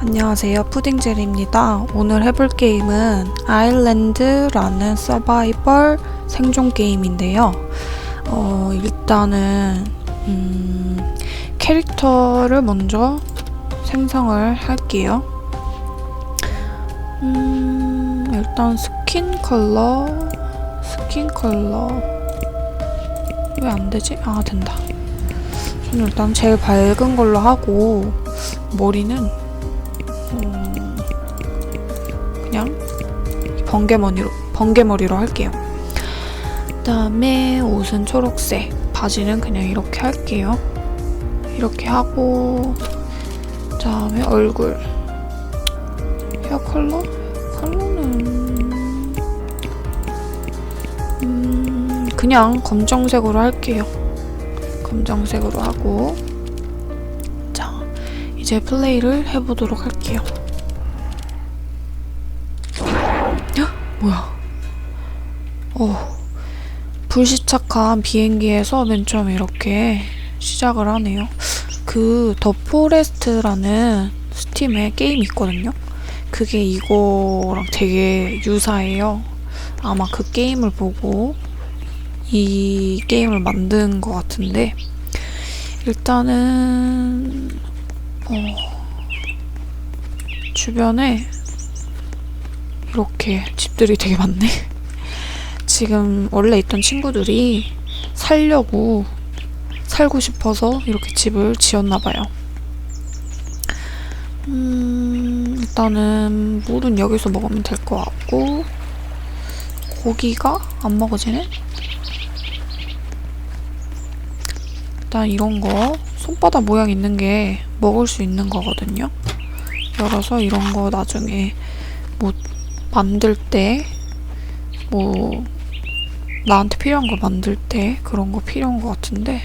안녕하세요. 푸딩젤입니다. 오늘 해볼 게임은 아일랜드라는 서바이벌 생존 게임인데요. 어, 일단은, 음, 캐릭터를 먼저 생성을 할게요. 음, 일단 스킨 컬러, 스킨 컬러. 왜 안 되지? 아, 된다. 저는 일단 제일 밝은 걸로 하고, 머리는 번개머리로 번개머리로 할게요. 그다음에 옷은 초록색, 바지는 그냥 이렇게 할게요. 이렇게 하고 그다음에 얼굴 헤어 컬러 컬러는 음, 그냥 검정색으로 할게요. 검정색으로 하고 자 이제 플레이를 해보도록 할게요. 어, 불시착한 비행기에서 맨 처음에 이렇게 시작을 하네요. 그 더 포레스트라는 스팀에 게임 있거든요. 그게 이거랑 되게 유사해요. 아마 그 게임을 보고 이 게임을 만든 것 같은데 일단은 어, 주변에 이렇게 집들이 되게 많네. 지금 원래 있던 친구들이 살려고 살고 싶어서 이렇게 집을 지었나 봐요. 음, 일단은 물은 여기서 먹으면 될 것 같고 고기가 안 먹어지네. 일단 이런 거 손바닥 모양 있는 게 먹을 수 있는 거거든요. 열어서 이런 거 나중에 뭐 만들 때뭐 나한테 필요한 거 만들 때 그런 거 필요한 거 같은데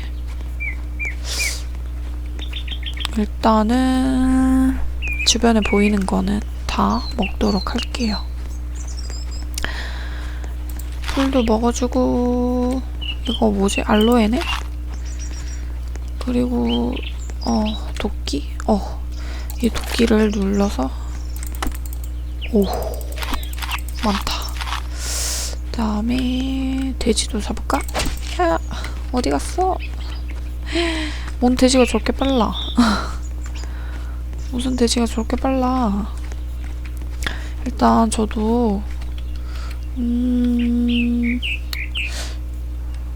일단은 주변에 보이는 거는 다 먹도록 할게요. 풀도 먹어주고 이거 뭐지? 알로에네? 그리고 어 도끼? 어이 도끼를 눌러서 오 많다. 그다음에 돼지도 잡을까? 야 어디 갔어? 뭔 돼지가 저렇게 빨라? 무슨 돼지가 저렇게 빨라? 일단 저도 음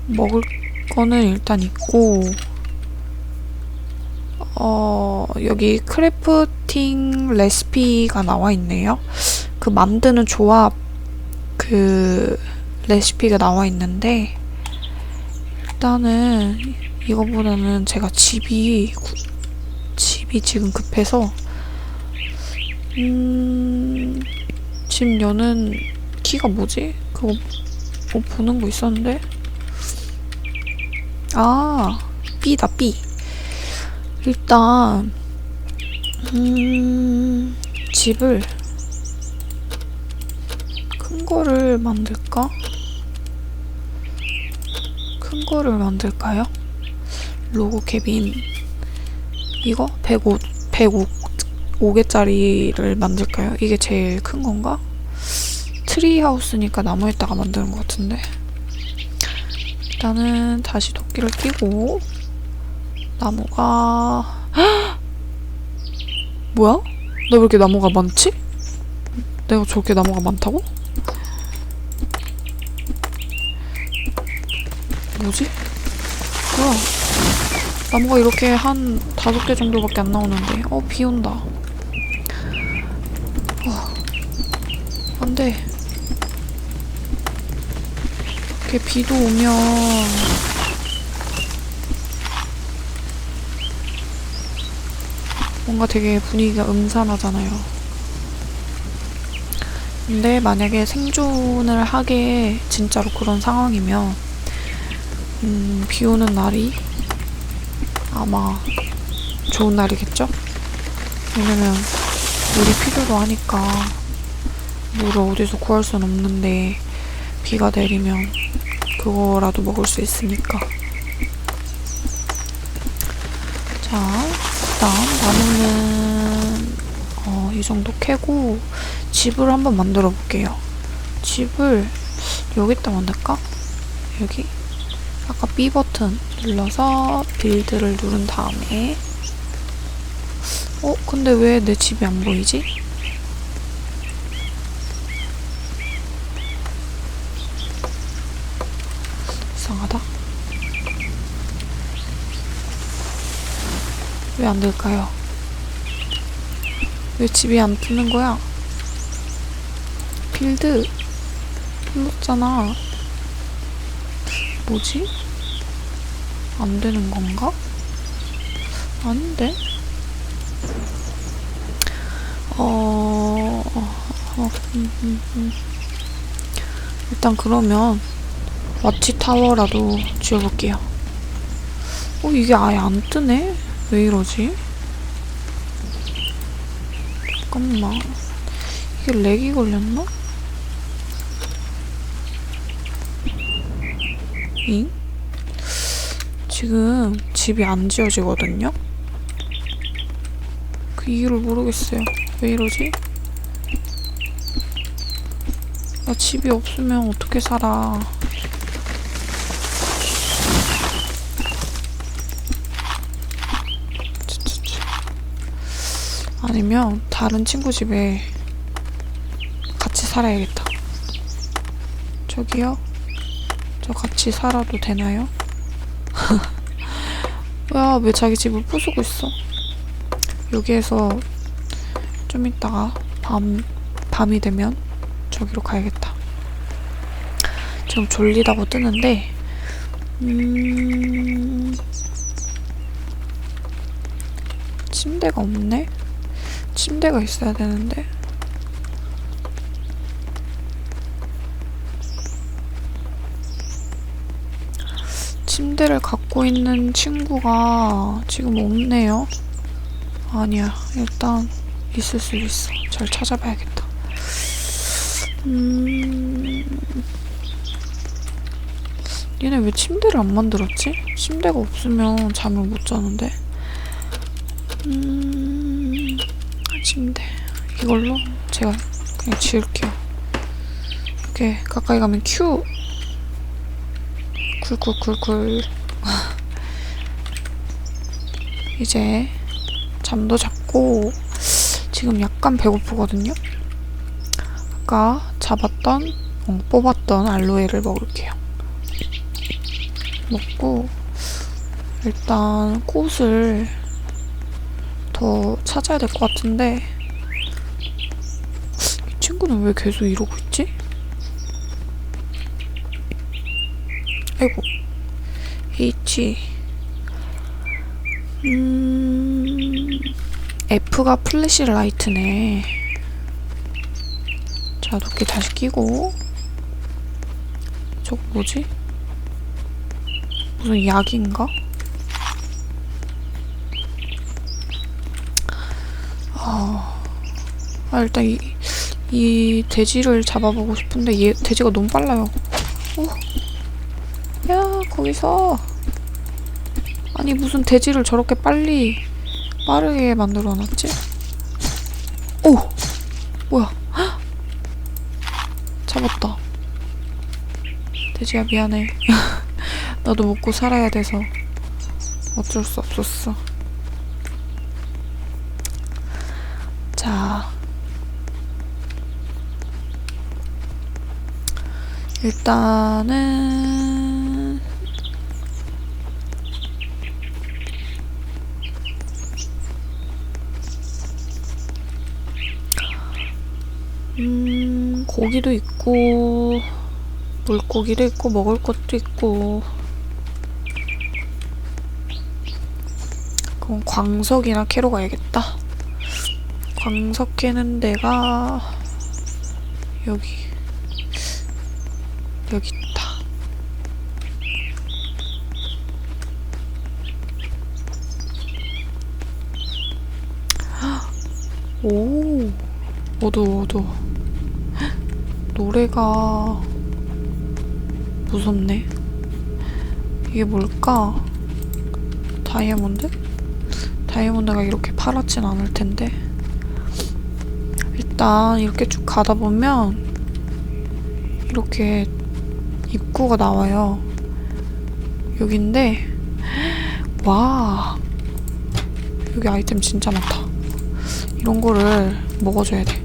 먹을 거는 일단 있고 어, 여기 크래프팅 레시피가 나와 있네요. 그 만드는 조합 그 레시피가 나와 있는데 일단은 이거보다는 제가 집이 구- 집이 지금 급해서 음, 집 여는 키가 뭐지? 그거 뭐 보는 거 있었는데 아 B다 B 일단 음 집을 큰 거를 만들까? 큰 거를 만들까요? 로고 캐빈 이거 105 105개짜리를 만들까요? 이게 제일 큰 건가? 트리 하우스니까 나무에다가 만드는 것 같은데 일단은 다시 도끼를 끼고 나무가 뭐야? 나 왜 이렇게 나무가 많지? 내가 저렇게 나무가 많다고? 뭐지? 뭐야? 나무가 이렇게 한 다섯 개 정도밖에 안 나오는데 어 비 온다 어, 안돼 이렇게 비도 오면 뭔가 되게 분위기가 음산하잖아요. 근데 만약에 생존을 하게 진짜로 그런 상황이면 음, 비 오는 날이 아마 좋은 날이겠죠? 왜냐면 물이 필요로 하니까 물을 어디서 구할 순 없는데 비가 내리면 그거라도 먹을 수 있으니까 자, 그다음 나무는 어, 정도 캐고 집을 한번 만들어 볼게요. 집을 여기다 만들까? 여기 아까 B 버튼 눌러서 빌드를 누른 다음에 어? 근데 왜 내 집이 안 보이지? 이상하다. 왜 안 될까요? 왜 집이 안 뜨는 거야? 빌드 눌렀잖아. 뭐지? 안 되는 건가? 아닌데? 어, 어, 음, 음, 음. 일단 그러면 와치 타워라도 지어볼게요. 어, 이게 아예 안 뜨네? 왜 이러지? 잠깐만. 이게 렉이 걸렸나? 잉? 지금 집이 안 지어지거든요? 그 이유를 모르겠어요. 왜 이러지? 나 집이 없으면 어떻게 살아. 아니면 다른 친구 집에 같이 살아야겠다. 저기요? 저 같이 살아도 되나요? 야, 왜 자기 집을 부수고 있어? 여기에서 좀 이따가 밤, 밤이 되면 저기로 가야겠다. 지금 졸리다고 뜨는데, 음, 침대가 없네? 침대가 있어야 되는데. 침대를 갖고 있는 친구가 지금 없네요. 아니야. 일단 있을 수 있어. 잘 찾아봐야겠다. 음... 얘네 왜 침대를 안 만들었지? 침대가 없으면 잠을 못 자는데. 음... 침대. 이걸로 제가 그냥 지을게요. 이렇게 가까이 가면 큐! 쿨쿨쿨쿨. 이제 잠도 잤고 지금 약간 배고프거든요. 아까 잡았던 어, 뽑았던 알로에를 먹을게요. 먹고 일단 꽃을 더 찾아야 될 것 같은데 이 친구는 왜 계속 이러고 있지? 아이고 H 음 F가 플래시 라이트네 자 도끼 다시 끼고 저거 뭐지? 무슨 약인가? 아, 아 일단 이, 이 돼지를 잡아보고 싶은데 얘 돼지가 너무 빨라요 어. 야 거기서? 아니 무슨 돼지를 저렇게 빨리 빠르게 만들어 놨지? 오! 뭐야? 헉! 잡았다. 돼지야 미안해. 나도 먹고 살아야 돼서 어쩔 수 없었어. 자. 일단은 음 고기도 있고 물고기도 있고 먹을 것도 있고 그럼 광석이나 캐러 가야겠다 광석 캐는 데가 여기 여기 있다. 오, 어두워, 어두워. 노래가 무섭네. 이게 뭘까? 다이아몬드? 다이아몬드가 이렇게 파랗진 않을 텐데. 일단 이렇게 쭉 가다 보면 이렇게 입구가 나와요. 여긴데 와 여기 아이템 진짜 많다. 이런 거를 먹어줘야 돼.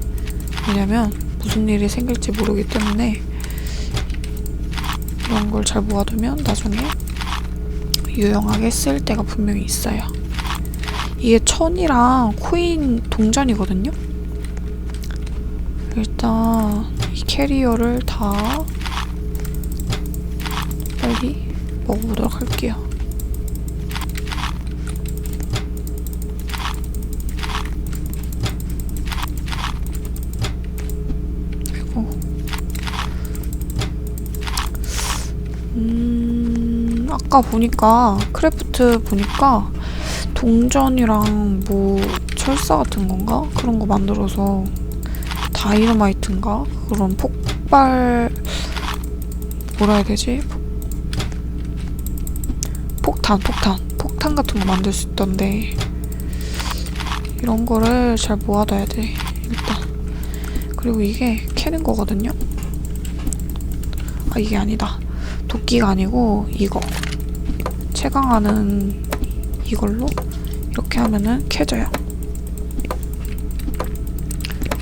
왜냐면 무슨 일이 생길지 모르기 때문에 이런 걸 잘 모아두면 나중에 유용하게 쓸 때가 분명히 있어요. 이게 천이랑 코인 동전이거든요. 일단 이 캐리어를 다 빨리 먹어보도록 할게요. 아까 보니까 크래프트 보니까 동전이랑 뭐 철사 같은 건가? 그런 거 만들어서 다이너마이트인가? 그런 폭발 뭐라 해야 되지? 폭탄, 폭탄. 폭탄 같은 거 만들 수 있던데 이런 거를 잘 모아둬야 돼. 일단. 그리고 이게 캐는 거거든요. 아, 이게 아니다. 도끼가 아니고 이거. 채광하는 이걸로 이렇게 하면은 캐져요.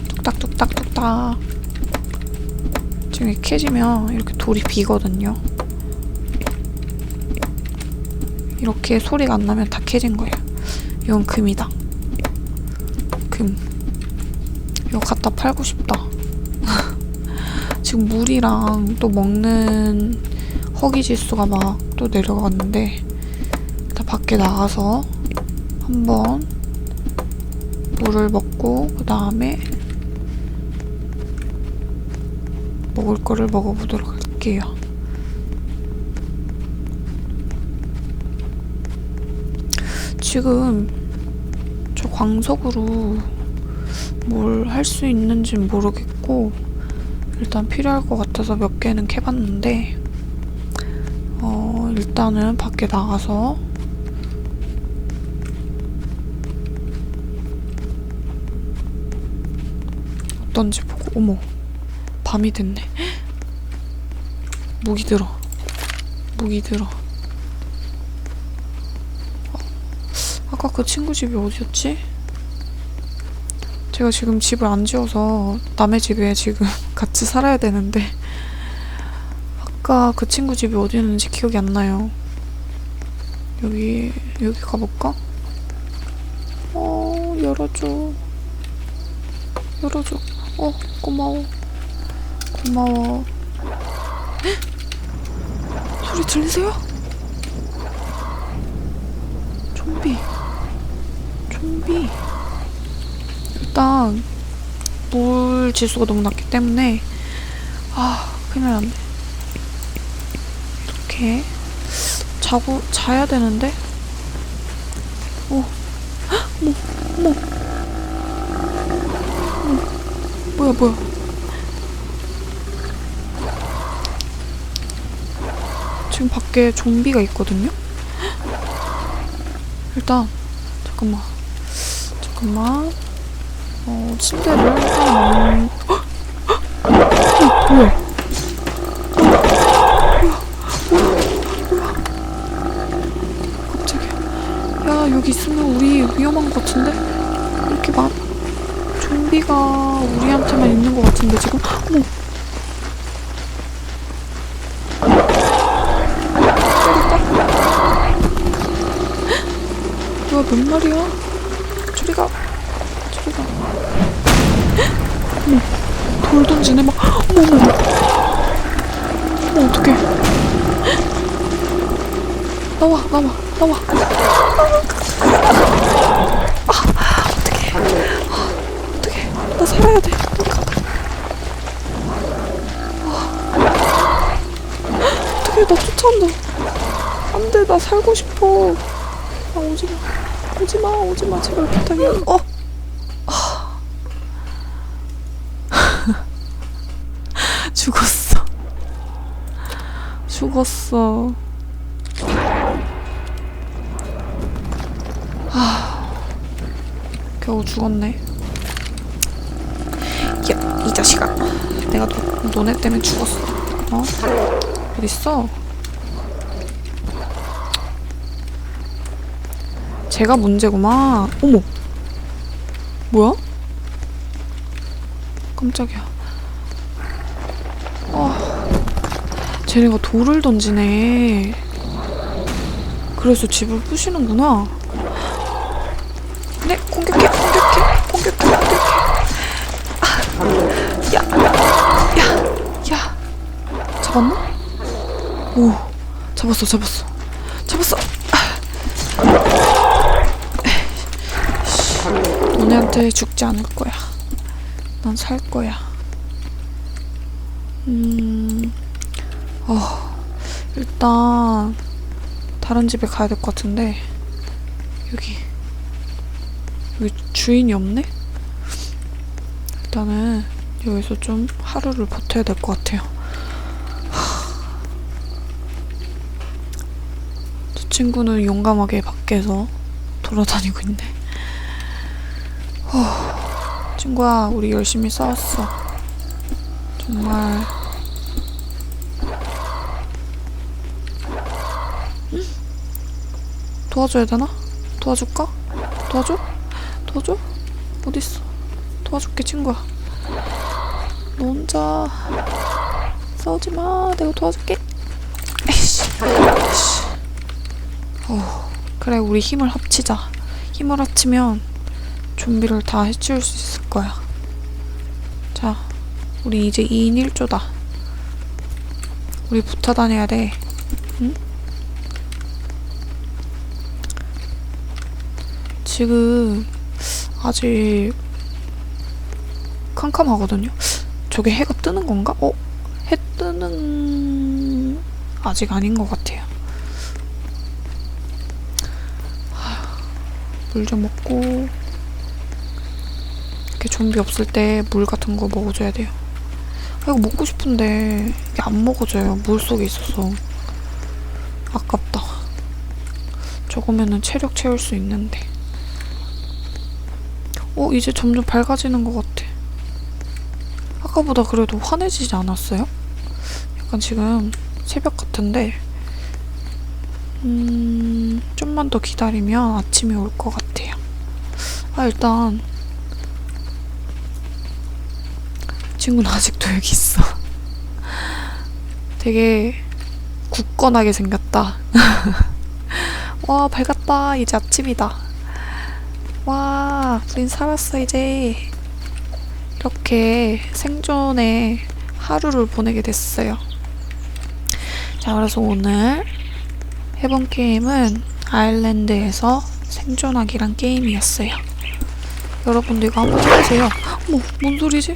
뚝딱뚝딱뚝딱. 지금 이렇게 캐지면 이렇게 돌이 비거든요. 이렇게 소리가 안 나면 다 캐진 거예요. 이건 금이다. 금. 이거 갖다 팔고 싶다. 지금 물이랑 또 먹는 허기 지수가 막 또 내려갔는데 밖에 나가서 한번 물을 먹고 그 다음에 먹을 거를 먹어보도록 할게요. 지금 저 광석으로 뭘 할 수 있는지는 모르겠고 일단 필요할 것 같아서 몇 개는 캐봤는데 어 일단은 밖에 나가서 어떤지 보고 어머 밤이 됐네 무기 들어 무기 들어 어, 아까 그 친구 집이 어디였지? 제가 지금 집을 안 지어서 남의 집에 지금 같이 살아야 되는데 아까 그 친구 집이 어디였는지 기억이 안 나요. 여기 여기 가볼까? 어 열어줘 열어줘. 어 고마워 고마워. 헉! 소리 들리세요? 좀비 좀비. 일단 물 지수가 너무 낮기 때문에 아 큰일 났네 이렇게 자고 자야 되는데 어 헉, 어머 어머 어머 뭐야 뭐야. 지금 밖에 좀비가 있거든요? 일단 잠깐만. 잠깐만. 어, 침대를 일단 헉! 헉! 왜? 갑자기. 야 여기 있으면 우리 위험한 것 같은데? 이렇게 막 좀비가 우리한테만 있는 것 같은데 지금? 어머? 뭐야 몇 마리야? 저리 가 저리 가. 어머, 돌 던지네 막. 어머 어머. 어머 어떡해. 나와 나와 나와 아 어떡해 아, 어떡해 나 살아야 돼. 아, 어떡해 나 쫓아온다. 안 돼 나 살고 싶어. 아 오지 마. 오지 마 오지 마. 제발 부탁이야 어 죽었어. 죽었어. 아, 겨우 죽었네. 자식아. 내가 너, 너네 때문에 죽었어. 어? 어딨어? 제가 문제구만. 어머. 뭐야? 깜짝이야. 아, 쟤네가 돌을 던지네. 그래서 집을 부시는구나. 잡았나? 오, 잡았어, 잡았어, 잡았어. 너네한테 죽지 않을 거야. 난 살 거야. 음, 어, 일단 다른 집에 가야 될 것 같은데 여기 여기 주인이 없네. 일단은 여기서 좀 하루를 버텨야 될 것 같아요. 친구는 용감하게 밖에서 돌아다니고 있네. 어, 친구야, 우리 열심히 싸웠어. 정말. 응? 도와줘야 되나? 도와줄까? 도와줘? 도와줘? 어딨어? 도와줄게, 친구야. 너 혼자 싸우지 마. 내가 도와줄게. 에이씨. 에이씨. 어, 그래, 우리 힘을 합치자. 힘을 합치면 좀비를 다 해치울 수 있을 거야. 자, 우리 이제 2인 1조다. 우리 붙어 다녀야 돼. 응? 지금 아직 캄캄하거든요. 저게 해가 뜨는 건가? 어? 해 뜨는 아직 아닌 것 같아요. 물 좀 먹고 이렇게 좀비 없을 때 물 같은 거 먹어줘야 돼요. 아, 이거 먹고 싶은데 이게 안 먹어져요. 물 속에 있어서 아깝다. 저거면은 체력 채울 수 있는데. 어 이제 점점 밝아지는 것 같아. 아까보다 그래도 환해지지 않았어요? 약간 지금 새벽 같은데. 음, 좀만 더 기다리면 아침이 올 것 같아요. 아, 일단, 친구는 아직도 여기 있어. 되게 굳건하게 생겼다. 와, 밝았다. 이제 아침이다. 와, 우린 살았어, 이제. 이렇게 생존의 하루를 보내게 됐어요. 자, 그래서 오늘 해본 게임은 아일랜드에서 생존하기란 게임이었어요. 여러분도 이거 한번 해보세요. 어머, 뭔 소리지?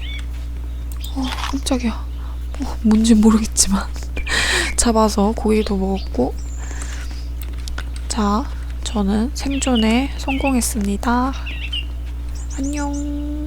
어, 깜짝이야. 어, 뭔지 모르겠지만. 잡아서 고기도 먹었고. 자, 저는 생존에 성공했습니다. 안녕.